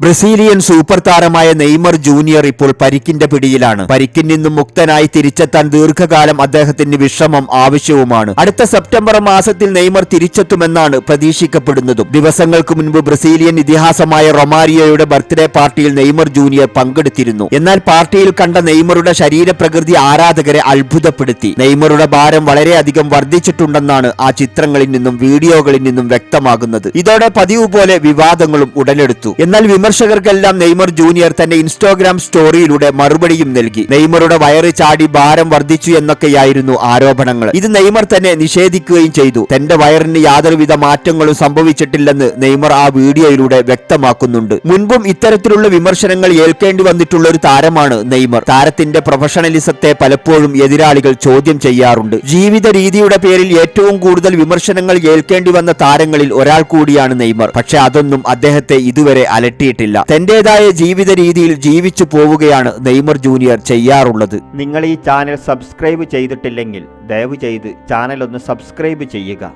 Brazilian super താരമായ Neymar junior ഇപ്പോൾ പരിക്കിന്റെ പിടിയിലാണ്. പരിക്കിൽ നിന്നും മുക്തനായി തിരിച്ചെത്താൻ ദീർഘകാലം അദ്ദേഹത്തിന് വിശ്രമം ആവശ്യവുമാണ്. അടുത്ത സെപ്റ്റംബർ മാസത്തിൽ നെയ്മർ തിരിച്ചെത്തുമെന്നാണ് പ്രതീക്ഷിക്കപ്പെടുന്നതും. ദിവസങ്ങൾക്ക് മുൻപ് ബ്രസീലിയൻ ഇതിഹാസമായ റൊമാരിയോയുടെ ബർത്ത്ഡേ പാർട്ടിയിൽ നെയ്മർ ജൂനിയർ പങ്കെടുത്തിരുന്നു. എന്നാൽ പാർട്ടിയിൽ കണ്ട നെയ്മറുടെ ശരീരപ്രകൃതി ആരാധകരെ അത്ഭുതപ്പെടുത്തി. നെയ്മറുടെ ഭാരം വളരെയധികം വർദ്ധിച്ചിട്ടുണ്ടെന്നാണ് ആ ചിത്രങ്ങളിൽ നിന്നും വീഡിയോകളിൽ നിന്നും വ്യക്തമാകുന്നത്. ഇതോടെ പതിവ് പോലെ വിവാദങ്ങളും ഉടലെടുത്തു. എന്നാൽ വിമർശകർക്കെല്ലാം നെയ്മർ ജൂനിയർ തന്റെ ഇൻസ്റ്റാഗ്രാം സ്റ്റോറിയിലൂടെ മറുപടിയും നൽകി. നെയ്മറുടെ വയറ് ചാടി ഭാരം വർദ്ധിച്ചു എന്നൊക്കെയായിരുന്നു ആരോപണങ്ങൾ. ഇത് നെയ്മർ തന്നെ നിഷേധിക്കുകയും ചെയ്തു. തന്റെ വയറിന് യാതൊരുവിധ മാറ്റങ്ങളും സംഭവിച്ചിട്ടില്ലെന്ന് നെയ്മർ ആ വീഡിയോയിലൂടെ വ്യക്തമാക്കുന്നുണ്ട്. മുൻപും ഇത്തരത്തിലുള്ള വിമർശനങ്ങൾ ഏൽക്കേണ്ടി വന്നിട്ടുള്ള ഒരു താരമാണ് നെയ്മർ. താരത്തിന്റെ പ്രൊഫഷണലിസത്തെ പലപ്പോഴും എതിരാളികൾ ചോദ്യം ചെയ്യാറുണ്ട്. ജീവിത രീതിയുടെ പേരിൽ ഏറ്റവും കൂടുതൽ വിമർശനങ്ങൾ ഏൽക്കേണ്ടി വന്ന താരങ്ങളിൽ ഒരാൾ കൂടിയാണ് നെയ്മർ. പക്ഷെ അതൊന്നും അദ്ദേഹത്തെ ഇതുവരെ അലട്ടിയിട്ടില്ല. തന്റേതായ ജീവിത രീതിയിൽ ജീവിച്ചു പോവുകയാണ് നെയ്മർ ജൂനിയർ ചെയ്യാറുള്ളത്. നിങ്ങൾ ഈ ചാനൽ സബ്സ്ക്രൈബ് ചെയ്തിട്ടില്ലെങ്കിൽ ദയവ് ചെയ്ത് ചാനൽ ഒന്ന് സബ്സ്ക്രൈബ് ചെയ്യുക.